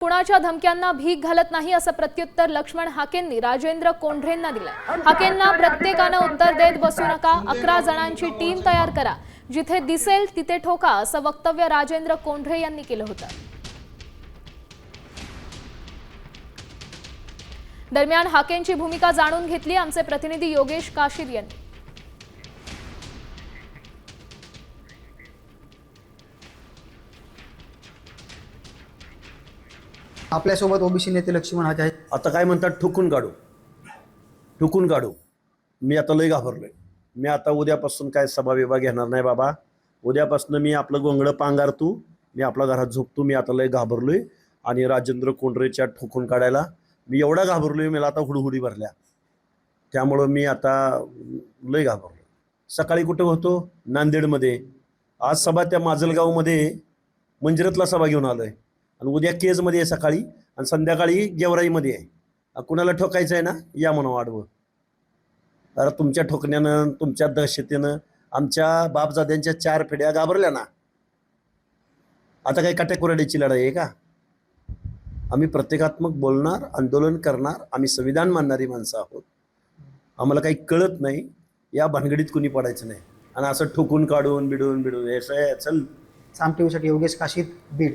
कुणाच्या धमक्यांना भीक घालत नाही असं प्रत्युत्तर लक्ष्मण हाकेंनी राजेंद्र कोंढरेंना दिलं. हाकेंना प्रत्येकानं उत्तर देत बसू नका अकरा जणांची टीम तयार करा. जिथे दिसेल तिथे ठोका असं वक्तव्य राजेंद्र कोंढरे यांनी केलं होतं. दरम्यान हाकेंची भूमिका जाणून घेतली आमचे प्रतिनिधी योगेश काशीर यांनी. आपल्यासोबत ओबीसी नेते लक्ष्मण हाके आहेत. आता काय म्हणतात? ठुकून काढू. ठुकून काढू. मी आता लय घाबरलोय. मी आता उद्यापासून काय सभा विभा घेणार नाही बाबा. उद्यापासून मी आपलं गोंगडं पांगारतो मी आपल्या घरात झोपतो. मी आता लय घाबरलोय. आणि राजेंद्र कोंडरेच्या ठोकून काढायला मी एवढा घाबरलोय मला आता हुडहुडी भरल्या. त्यामुळं मी आता लय घाबरलो सकाळी कुठं होतो? नांदेडमध्ये. आज सभा त्या माजलगावमध्ये. मंजिरतला सभा घेऊन आलोय. आणि उद्या केजमध्ये आहे सकाळी आणि संध्याकाळी गेवराईमध्ये आहे. कुणाला ठोकायचं आहे ना या म्हणून वाढवं अरे तुमच्या ठोकण्यानं तुमच्या दहशतीनं आमच्या बापजाद्यांच्या चार पिढ्या घाबरल्या ना. आता काही काटेकुराडीची लढाई आहे का? आम्ही प्रतिकात्मक बोलणार आंदोलन करणार आम्ही संविधान मानणारी माणसं आहोत. आम्हाला काही कळत नाही या भानगडीत कुणी पडायचं नाही. आणि असं ठोकून काढून बिडून बिडून हे चल. साम योगेश काशीत बीड.